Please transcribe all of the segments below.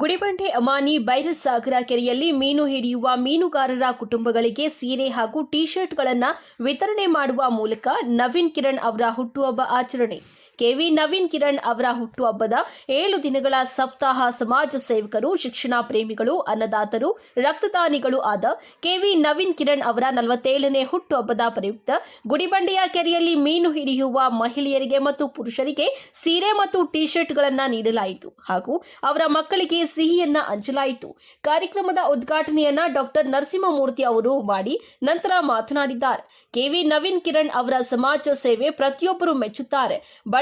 ಗುಡಿಬಂಡೆ ಅಮಾನಿ ಬೈರಸಾಗರ ಕೆರೆಯಲ್ಲಿ ಮೀನು ಹಿಡಿಯುವ ಮೀನುಗಾರರ ಕುಟುಂಬಗಳಿಗೆ ಸೀರೆ ಹಾಗೂ ಟಿ ಶರ್ಟ್ಗಳನ್ನು ವಿತರಣೆ ಮಾಡುವ ಮೂಲಕ ನವೀನ್ ಕಿರಣ್ ಅವರ ಹುಟ್ಟುಹಬ್ಬ ಆಚರಣೆ. ಕೆವಿ ನವೀನ್ ಕಿರಣ್ ಅವರ ಹುಟ್ಟುಹಬ್ಬದ ಏಳು ದಿನಗಳ ಸಪ್ತಾಹ ಸಮಾಜ ಸೇವಕರು, ಶಿಕ್ಷಣ ಪ್ರೇಮಿಗಳು, ಅನ್ನದಾತರು, ರಕ್ತದಾನಿಗಳು ಆದ ಕೆವಿ ನವೀನ್ ಕಿರಣ್ ಅವರ ನಲವತ್ತೇಳನೇ ಹುಟ್ಟುಹಬ್ಬದ ಪ್ರಯುಕ್ತ ಗುಡಿಬಂಡೆಯ ಕೆರೆಯಲ್ಲಿ ಮೀನು ಹಿಡಿಯುವ ಮಹಿಳೆಯರಿಗೆ ಮತ್ತು ಪುರುಷರಿಗೆ ಸೀರೆ ಮತ್ತು ಟಿ ಶರ್ಟ್ಗಳನ್ನು ನೀಡಲಾಯಿತು ಹಾಗೂ ಅವರ ಮಕ್ಕಳಿಗೆ ಸಿಹಿಯನ್ನ ಹಂಚಲಾಯಿತು. ಕಾರ್ಯಕ್ರಮದ ಉದ್ಘಾಟನೆಯನ್ನ ಡಾಕ್ಟರ್ ನರಸಿಂಹಮೂರ್ತಿ ಅವರು ಮಾಡಿ ನಂತರ ಮಾತನಾಡಿದ್ದಾರೆ. ಕೆವಿ ನವೀನ್ ಕಿರಣ್ ಅವರ ಸಮಾಜ ಸೇವೆ ಪ್ರತಿಯೊಬ್ಬರು ಮೆಚ್ಚುತ್ತಾರೆ.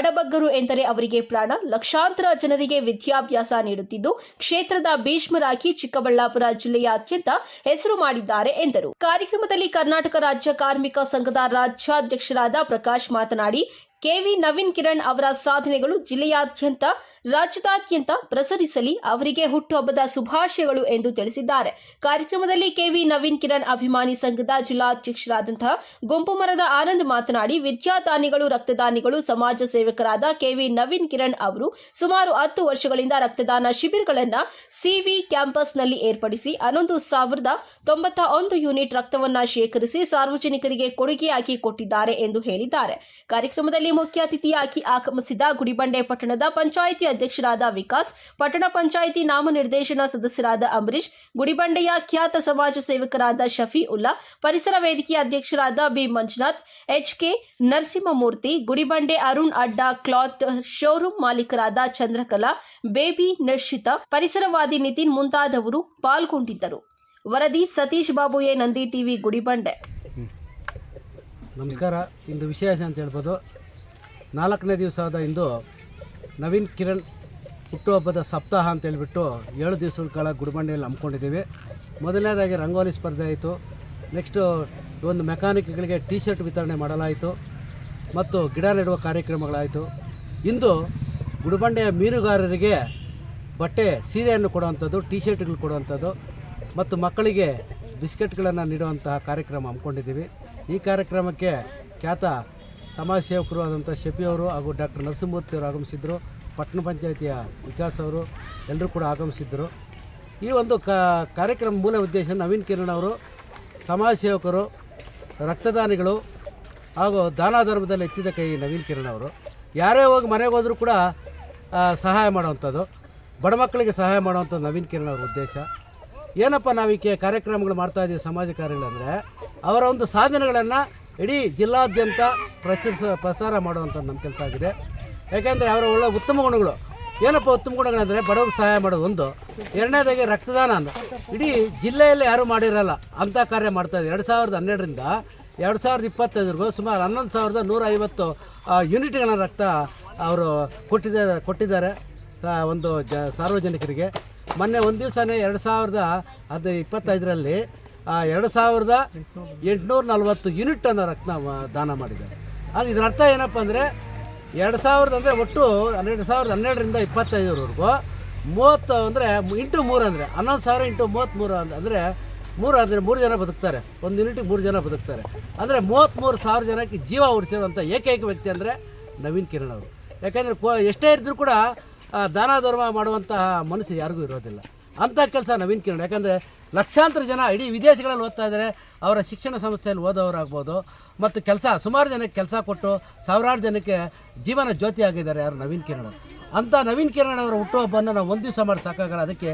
ಬಡಬಗ್ಗರು ಎಂದರೆ ಅವರಿಗೆ ಪ್ರಾಣ. ಲಕ್ಷಾಂತರ ಜನರಿಗೆ ವಿದ್ಯಾಭ್ಯಾಸ ನೀಡುತ್ತಿದ್ದು, ಕ್ಷೇತ್ರದ ಭೀಷ್ಮರಾಗಿ ಚಿಕ್ಕಬಳ್ಳಾಪುರ ಜಿಲ್ಲೆಯಾದ್ಯಂತ ಹೆಸರು ಮಾಡಿದ್ದಾರೆ ಎಂದರು. ಕಾರ್ಯಕ್ರಮದಲ್ಲಿ ಕರ್ನಾಟಕ ರಾಜ್ಯ ಕಾರ್ಮಿಕ ಸಂಘದ ರಾಜ್ಯಾಧ್ಯಕ್ಷರಾದ ಪ್ರಕಾಶ್ ಮಾತನಾಡಿ ಕೆವಿ ನವೀನ್ ಕಿರಣ್ ಅವರ ಸಾಧನೆಗಳು ಜಿಲ್ಲೆಯಾದ್ಯಂತ ರಾಜ್ಯದಾದ್ಯಂತ ಪ್ರಸರಿಸಲಿ, ಅವರಿಗೆ ಹುಟ್ಟುಹಬ್ಬದ ಶುಭಾಶಯಗಳು ಎಂದು ತಿಳಿಸಿದ್ದಾರೆ. ಕಾರ್ಯಕ್ರಮದಲ್ಲಿ ಕೆವಿ ನವೀನ್ ಕಿರಣ್ ಅಭಿಮಾನಿ ಸಂಘದ ಜಿಲ್ಲಾಧ್ಯಕ್ಷರಾದಂತಹ ಗುಂಪು ಮರದ ಆನಂದ್ ಮಾತನಾಡಿ, ವಿದ್ಯಾದಾನಿಗಳು, ರಕ್ತದಾನಿಗಳು, ಸಮಾಜ ಸೇವಕರಾದ ಕೆವಿ ನವೀನ್ ಕಿರಣ್ ಅವರು ಸುಮಾರು ಹತ್ತು ವರ್ಷಗಳಿಂದ ರಕ್ತದಾನ ಶಿಬಿರಗಳನ್ನು ಸಿವಿ ಕ್ಯಾಂಪಸ್ನಲ್ಲಿ ಏರ್ಪಡಿಸಿ, ಹನ್ನೊಂದು ಸಾವಿರದ ತೊಂಬತ್ತ ಒಂದು ಯೂನಿಟ್ ರಕ್ತವನ್ನ ಶೇಖರಿಸಿ ಸಾರ್ವಜನಿಕರಿಗೆ ಕೊಡುಗೆಯಾಗಿ ಕೊಟ್ಟಿದ್ದಾರೆ ಎಂದು ಹೇಳಿದ್ದಾರೆ. ಕಾರ್ಯಕ್ರಮದಲ್ಲಿ ಮುಖ್ಯ ಅತಿಥಿಯಾಗಿ ಆಗಮಿಸಿದ ಗುಡಿಬಂಡೆ ಪಟ್ಟಣದ ಪಂಚಾಯಿತಿ ಅಧ್ಯಕ್ಷರಾದ ವಿಕಾಸ್, ಪಟ್ಟಣ ಪಂಚಾಯಿತಿ ನಾಮನಿರ್ದೇಶನ ಸದಸ್ಯರಾದ ಅಂಬರೀಶ್ ಗುಡಿಬಂಡೆಯ ಖ್ಯಾತ ಸಮಾಜ ಸೇವಕರಾದ ಶಫಿ ಉಲ್ಲಾ, ಪರಿಸರ ವೇದಿಕೆಯ ಅಧ್ಯಕ್ಷರಾದ ಬಿ ಮಂಜುನಾಥ್ ಎಚ್ಕೆ ನರಸಿಂಹಮೂರ್ತಿ, ಗುಡಿಬಂಡೆ ಅರುಣ್ ಅಡ್ಡ, ಕ್ಲಾತ್ ಶೋರೂಮ್ ಮಾಲೀಕರಾದ ಚಂದ್ರಕಲಾ, ಬೇಬಿ ನಿರ್ಷಿತ, ಪರಿಸರವಾದಿ ನಿತಿನ್ ಮುಂತಾದವರು ಪಾಲ್ಗೊಂಡಿದ್ದರು. ವರದಿ ಸತೀಶ್ ಬಾಬು ಎ ನಂದಿ ಟಿವಿ, ಗುಡಿಬಂಡೆ. ನಮಸ್ಕಾರ. ಇಂದು ವಿಶೇಷ ಅಂತ ಹೇಳ್ಬೋದು. ನಾಲ್ಕನೇ ದಿವಸದ ಇಂದು ನವೀನ್ ಕಿರಣ್ ಹುಟ್ಟುಹಬ್ಬದ ಸಪ್ತಾಹ ಅಂತ ಹೇಳ್ಬಿಟ್ಟು ಏಳು ದಿವಸಗಳ ಕಾಲ ಗುಡಿಬಂಡೆಯಲ್ಲಿ ಹಮ್ಮಿಕೊಂಡಿದ್ದೀವಿ. ಮೊದಲನೇದಾಗಿ ರಂಗೋಲಿ ಸ್ಪರ್ಧೆ ಆಯಿತು. ನೆಕ್ಸ್ಟು ಒಂದು ಮೆಕ್ಯಾನಿಕ್ಗಳಿಗೆ ಟಿ ಶರ್ಟ್ ವಿತರಣೆ ಮಾಡಲಾಯಿತು. ಮತ್ತು ಗಿಡ ನೆಡುವ ಕಾರ್ಯಕ್ರಮಗಳಾಯಿತು. ಇಂದು ಗುಡಿಬಂಡೆಯ ಮೀನುಗಾರರಿಗೆ ಬಟ್ಟೆ ಸೀರೆಯನ್ನು ಕೊಡುವಂಥದ್ದು ಟಿ ಶರ್ಟ್ಗಳು ಕೊಡುವಂಥದ್ದು ಮತ್ತು ಮಕ್ಕಳಿಗೆ ಬಿಸ್ಕೆಟ್ಗಳನ್ನು ನೀಡುವಂತಹ ಕಾರ್ಯಕ್ರಮ ಹಮ್ಮಿಕೊಂಡಿದ್ದೀವಿ. ಈ ಕಾರ್ಯಕ್ರಮಕ್ಕೆ ಖ್ಯಾತ ಸಮಾಜ ಸೇವಕರು ಆದಂಥ ಶಫಿ ಅವರು ಹಾಗೂ ಡಾಕ್ಟರ್ ನರಸಿಂಹಮೂರ್ತಿ ಅವರು ಆಗಮಿಸಿದ್ದರು ಪಟ್ಟಣ ಪಂಚಾಯಿತಿಯ ವಿಕಾಸ್ ಅವರು ಎಲ್ಲರೂ ಕೂಡ ಆಗಮಿಸಿದ್ದರು ಈ ಒಂದು ಕಾರ್ಯಕ್ರಮ ಮೂಲ ಉದ್ದೇಶ ನವೀನ್ ಕಿರಣ್ ಅವರು ಸಮಾಜ ಸೇವಕರು ರಕ್ತದಾನಿಗಳು ಹಾಗೂ ದಾನ ಧರ್ಮದಲ್ಲಿ ಎತ್ತಿದ ಕೈ ನವೀನ್ ಕಿರಣ್ ಅವರು. ಯಾರೇ ಹೋಗಿ ಮನೆಗೆ ಹೋದರೂ ಕೂಡ ಸಹಾಯ ಮಾಡುವಂಥದ್ದು. ಬಡ ಮಕ್ಕಳಿಗೆ ಸಹಾಯ ಮಾಡುವಂಥದ್ದು ನವೀನ್ ಕಿರಣ್ ಅವರ ಉದ್ದೇಶ. ಏನಪ್ಪ ನಾವು ಈ ಕಾರ್ಯಕ್ರಮಗಳು ಮಾಡ್ತಾ ಇದ್ದೀವಿ ಸಮಾಜ ಕಾರ್ಯಗಳಂದರೆ, ಅವರ ಒಂದು ಸಾಧನೆಗಳನ್ನು ಇಡೀ ಜಿಲ್ಲಾದ್ಯಂತ ಪ್ರಚರಿಸ ಪ್ರಸಾರ ಮಾಡುವಂಥದ್ದು ನಮ್ಮ ಕೆಲಸ ಆಗಿದೆ. ಯಾಕೆಂದರೆ ಅವರ ಒಳ್ಳೆ ಉತ್ತಮ ಗುಣಗಳು. ಏನಪ್ಪ ಉತ್ತಮ ಗುಣಗಳಂದರೆ ಬಡವರಿಗೆ ಸಹಾಯ ಮಾಡೋದು ಒಂದು. ಎರಡನೇದಾಗಿ ರಕ್ತದಾನ ಅಂತ ಇಡೀ ಜಿಲ್ಲೆಯಲ್ಲಿ ಯಾರೂ ಮಾಡಿರಲ್ಲ ಅಂಥ ಕಾರ್ಯ ಮಾಡ್ತಾ ಇದೆ ಎರಡು ಸಾವಿರದ ಹನ್ನೆರಡರಿಂದ ಎರಡು ಸಾವಿರದ ಇಪ್ಪತ್ತೈದರಿಗೂ ಸುಮಾರು ಹನ್ನೊಂದು ಸಾವಿರದ ನೂರ ಐವತ್ತು ಯೂನಿಟ್ಗಳ ರಕ್ತ ಅವರು ಕೊಟ್ಟಿದ್ದಾರೆ ಕೊಟ್ಟಿದ್ದಾರೆ ಒಂದು ಜ, ಸಾರ್ವಜನಿಕರಿಗೆ. ಮೊನ್ನೆ ಒಂದು ದಿವಸನೇ ಎರಡು ಸಾವಿರದ ಅದು ಇಪ್ಪತ್ತೈದರಲ್ಲಿ ಎರಡು ಸಾವಿರದ ಎಂಟುನೂರ ನಲ್ವತ್ತು ಯೂನಿಟನ್ನು ರಕ್ತ ದಾನ ಮಾಡಿದ್ದಾರೆ. ಅದು ಇದರ ಅರ್ಥ ಏನಪ್ಪ ಅಂದರೆ, ಎರಡು ಸಾವಿರದ ಅಂದರೆ ಒಟ್ಟು ಹನ್ನೆರಡು ಸಾವಿರದ ಹನ್ನೆರಡರಿಂದ ಇಪ್ಪತ್ತೈದರವರೆಗೂ, ಮೂವತ್ತು ಅಂದರೆ ಇಂಟು ಮೂರು ಅಂದರೆ, ಹನ್ನೊಂದು ಸಾವಿರ ಇಂಟು ಮೂವತ್ತ್ಮೂರು ಅಂದರೆ ಮೂರು ಅಂದರೆ ಮೂರು ಜನ ಬದುಕ್ತಾರೆ. ಒಂದು ಯೂನಿಟಿಗೆ ಮೂರು ಜನ ಬದುಕ್ತಾರೆ. ಅಂದರೆ ಮೂವತ್ತ್ಮೂರು ಸಾವಿರ ಜನಕ್ಕೆ ಜೀವ ಉಳಿಸಿರುವಂಥ ಏಕೈಕ ವ್ಯಕ್ತಿ ಅಂದರೆ ನವೀನ್ ಕಿರಣ್ ಅವರು. ಯಾಕೆಂದರೆ ಕೋ, ಎಷ್ಟೇ ಇದ್ದರೂ ಕೂಡ ದಾನ ಧರ್ಮ ಮಾಡುವಂತಹ ಮನಸ್ಸು ಯಾರಿಗೂ ಇರೋದಿಲ್ಲ. ಅಂಥ ಕೆಲಸ ನವೀನ್ ಕಿರಣ್. ಯಾಕಂದರೆ ಲಕ್ಷಾಂತರ ಜನ ಇಡೀ ವಿದೇಶಗಳಲ್ಲಿ ಓದ್ತಾ ಇದ್ದಾರೆ. ಅವರ ಶಿಕ್ಷಣ ಸಂಸ್ಥೆಯಲ್ಲಿ ಓದೋರಾಗ್ಬೋದು ಮತ್ತು ಕೆಲಸ, ಸುಮಾರು ಜನಕ್ಕೆ ಕೆಲಸ ಕೊಟ್ಟು ಸಾವಿರಾರು ಜನಕ್ಕೆ ಜೀವನ ಜ್ಯೋತಿ ಆಗಿದ್ದಾರೆ ಯಾರು? ನವೀನ್ ಕಿರಣ್. ಅಂಥ ನವೀನ್ ಕಿರಣ್ ಅವರ ಹುಟ್ಟುಹಬ್ಬವನ್ನು ನಾವು ಒಂದು ದಿವಸ ಮಾಡಿ ಸಾಕಾಗಲ್ಲ. ಅದಕ್ಕೆ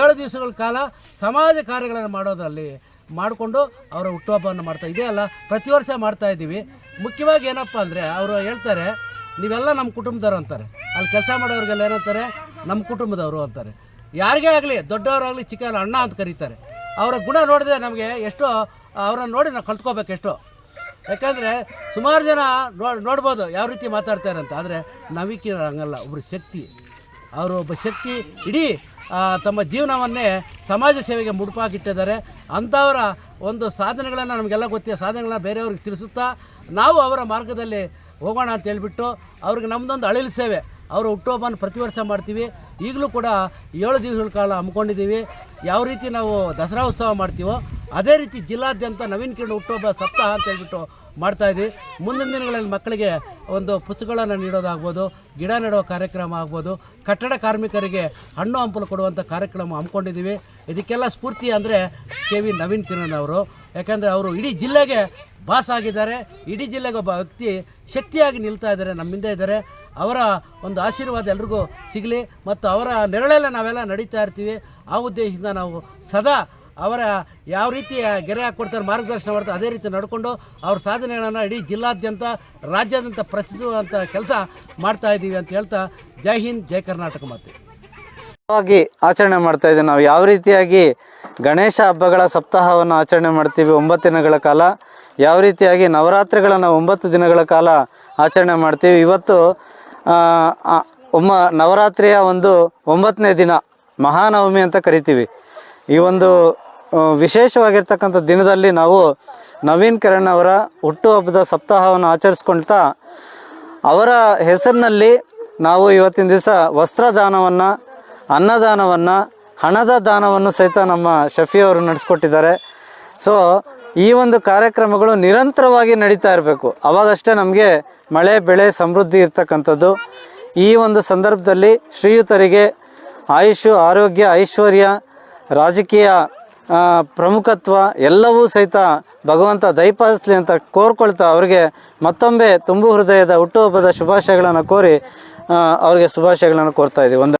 ಏಳು ದಿವಸಗಳ ಕಾಲ ಸಮಾಜ ಕಾರ್ಯಗಳನ್ನು ಮಾಡೋದರಲ್ಲಿ ಮಾಡಿಕೊಂಡು ಅವರ ಹುಟ್ಟುಹಬ್ಬವನ್ನು ಮಾಡ್ತಾ ಇದೇ ಅಲ್ಲ, ಪ್ರತಿ ವರ್ಷ ಮಾಡ್ತಾ ಇದ್ದೀವಿ. ಮುಖ್ಯವಾಗಿ ಏನಪ್ಪ ಅಂದರೆ ಅವರು ಹೇಳ್ತಾರೆ, ನೀವೆಲ್ಲ ನಮ್ಮ ಕುಟುಂಬದವರು ಅಂತಾರೆ. ಅಲ್ಲಿ ಕೆಲಸ ಮಾಡೋರಿಗೆಲ್ಲ ಏನಂತಾರೆ, ನಮ್ಮ ಕುಟುಂಬದವರು ಅಂತಾರೆ. ಯಾರಿಗೇ ಆಗಲಿ, ದೊಡ್ಡವರಾಗಲಿ ಚಿಕ್ಕ ಅಣ್ಣ ಅಂತ ಕರೀತಾರೆ. ಅವರ ಗುಣ ನೋಡಿದ್ರೆ ನಮಗೆ ಎಷ್ಟೋ, ಅವರನ್ನು ನೋಡಿ ನಾವು ಕಲ್ತ್ಕೋಬೇಕು ಎಷ್ಟೋ. ಯಾಕಂದರೆ ಸುಮಾರು ಜನ ನೋ, ನೋಡ್ಬೋದು ಯಾವ ರೀತಿ ಮಾತಾಡ್ತಾರೆ ಅಂತ. ಆದರೆ ನವಿಕಿರಂಗಲ್ಲ ಒಬ್ಬರು ಶಕ್ತಿ. ಅವರು ಒಬ್ಬ ಶಕ್ತಿ, ಇಡೀ ತಮ್ಮ ಜೀವನವನ್ನೇ ಸಮಾಜ ಸೇವೆಗೆ ಮುಡುಪಾಗಿಟ್ಟಿದ್ದಾರೆ. ಅಂಥವರ ಒಂದು ಸಾಧನೆಗಳನ್ನು ನಮಗೆಲ್ಲ ಗೊತ್ತಿದೆ. ಸಾಧನೆಗಳನ್ನ ಬೇರೆಯವ್ರಿಗೆ ತಿಳಿಸುತ್ತಾ ನಾವು ಅವರ ಮಾರ್ಗದಲ್ಲಿ ಹೋಗೋಣ ಅಂತ ಹೇಳ್ಬಿಟ್ಟು ಅವ್ರಿಗೆ ನಮ್ಮದೊಂದು ಅಳಿಲು ಸೇವೆ. ಅವರು ಹುಟ್ಟುಹಬ್ಬನ ಪ್ರತಿ ವರ್ಷ ಮಾಡ್ತೀವಿ. ಈಗಲೂ ಕೂಡ ಏಳು ದಿವಸಗಳ ಕಾಲ ಹಮ್ಮಿಕೊಂಡಿದ್ದೀವಿ. ಯಾವ ರೀತಿ ನಾವು ದಸರಾ ಉತ್ಸವ ಮಾಡ್ತೀವೋ ಅದೇ ರೀತಿ ಜಿಲ್ಲಾದ್ಯಂತ ನವೀನ್ ಕಿರಣ್ ಹುಟ್ಟುಹಬ್ಬ ಸಪ್ತಾಹ ಅಂತ ಹೇಳ್ಬಿಟ್ಟು ಇದ್ದೀವಿ. ಮುಂದಿನ ದಿನಗಳಲ್ಲಿ ಮಕ್ಕಳಿಗೆ ಒಂದು ಪುಸ್ತಕಗಳನ್ನು ನೀಡೋದಾಗ್ಬೋದು, ಗಿಡ ನೆಡುವ ಕಾರ್ಯಕ್ರಮ ಆಗ್ಬೋದು, ಕಟ್ಟಡ ಕಾರ್ಮಿಕರಿಗೆ ಹಣ್ಣು ಹಂಪಲು ಕೊಡುವಂಥ ಕಾರ್ಯಕ್ರಮ ಹಮ್ಮಿಕೊಂಡಿದ್ದೀವಿ. ಇದಕ್ಕೆಲ್ಲ ಸ್ಫೂರ್ತಿ ಅಂದರೆ ಕೆ ವಿ ನವೀನ್ ಕಿರಣ್ ಅವರು. ಯಾಕೆಂದರೆ ಅವರು ಇಡೀ ಜಿಲ್ಲೆಗೆ ಬಾಸ್ ಆಗಿದ್ದಾರೆ. ಇಡೀ ಜಿಲ್ಲೆಗೆ ಒಬ್ಬ ವ್ಯಕ್ತಿ ಶಕ್ತಿಯಾಗಿ ನಿಲ್ತಾ ಇದ್ದಾರೆ ನಮ್ಮಿಂದ ಇದ್ದಾರೆ. ಅವರ ಒಂದು ಆಶೀರ್ವಾದ ಎಲ್ರಿಗೂ ಸಿಗಲಿ ಮತ್ತು ಅವರ ನೆರಳಲ್ಲೇ ನಾವೆಲ್ಲ ನಡೀತಾ ಇರ್ತೀವಿ. ಆ ಉದ್ದೇಶದಿಂದ ನಾವು ಸದಾ ಅವರ ಯಾವ ರೀತಿ ಗೆರೆ ಹಾಕ್ಕೊಡ್ತಾರೆ, ಮಾರ್ಗದರ್ಶನ ಮಾಡ್ತಾರೆ, ಅದೇ ರೀತಿ ನಡ್ಕೊಂಡು ಅವ್ರ ಸಾಧನೆಗಳನ್ನು ಇಡೀ ಜಿಲ್ಲಾದ್ಯಂತ, ರಾಜ್ಯಾದ್ಯಂತ ಪ್ರಶ್ನಿಸುವಂಥ ಕೆಲಸ ಮಾಡ್ತಾ ಇದ್ದೀವಿ ಅಂತ ಹೇಳ್ತಾ ಜೈ ಹಿಂದ್, ಜೈ ಕರ್ನಾಟಕ ಮಾತೆ. ಆಚರಣೆ ಮಾಡ್ತಾ ಇದ್ದೀವಿ. ನಾವು ಯಾವ ರೀತಿಯಾಗಿ ಗಣೇಶ ಹಬ್ಬಗಳ ಸಪ್ತಾಹವನ್ನು ಆಚರಣೆ ಮಾಡ್ತೀವಿ. ಒಂಬತ್ತು ದಿನಗಳ ಕಾಲ. ಯಾವ ರೀತಿಯಾಗಿ ನವರಾತ್ರಿಗಳನ್ನು ಒಂಬತ್ತು ದಿನಗಳ ಕಾಲ ಆಚರಣೆ ಮಾಡ್ತೀವಿ. ಇವತ್ತು ಒಮ್ಮ, ನವರಾತ್ರಿಯ ಒಂದು ಒಂಬತ್ತನೇ ದಿನ, ಮಹಾನವಮಿ ಅಂತ ಕರಿತೀವಿ. ಈ ಒಂದು ವಿಶೇಷವಾಗಿರ್ತಕ್ಕಂಥ ದಿನದಲ್ಲಿ ನಾವು ನವೀನ್ ಕಿರಣ್ ಅವರ ಹುಟ್ಟುಹಬ್ಬದ ಸಪ್ತಾಹವನ್ನು ಆಚರಿಸ್ಕೊಳ್ತಾ, ಅವರ ಹೆಸರಿನಲ್ಲಿ ನಾವು ಇವತ್ತಿನ ದಿವಸ ವಸ್ತ್ರದಾನವನ್ನು, ಅನ್ನದಾನವನ್ನು ಹಣದ ದಾನವನ್ನು ಸಹಿತ ನಮ್ಮ ಶಫಿ ಅವರು ನಡೆಸ್ಕೊಟ್ಟಿದ್ದಾರೆ. ಸೊ ಈ ಒಂದು ಕಾರ್ಯಕ್ರಮಗಳು ನಿರಂತರವಾಗಿ ನಡೀತಾ ಇರಬೇಕು. ಅವಾಗಷ್ಟೇ ನಮಗೆ ಮಳೆ, ಬೆಳೆ ಸಮೃದ್ಧಿ ಇರ್ತಕ್ಕಂಥದ್ದು. ಈ ಒಂದು ಸಂದರ್ಭದಲ್ಲಿ ಶ್ರೀಯುತರಿಗೆ ಆಯುಷು, ಆರೋಗ್ಯ, ಐಶ್ವರ್ಯ, ರಾಜಕೀಯ ಪ್ರಮುಖತ್ವ ಎಲ್ಲವೂ ಸಹಿತ ಭಗವಂತ ದಯಪಾಲಿಸಲಿ ಅಂತ ಕೋರ್ಕೊಳ್ತಾ ಅವರಿಗೆ ಮತ್ತೊಮ್ಮೆ ತುಂಬು ಹೃದಯದ ಹುಟ್ಟುಹಬ್ಬದ ಶುಭಾಶಯಗಳನ್ನು ಕೋರಿ ಅವರಿಗೆ ಶುಭಾಶಯಗಳನ್ನು ಕೋರ್ತಾ ಇದ್ದೀವಿ. ಒಂದು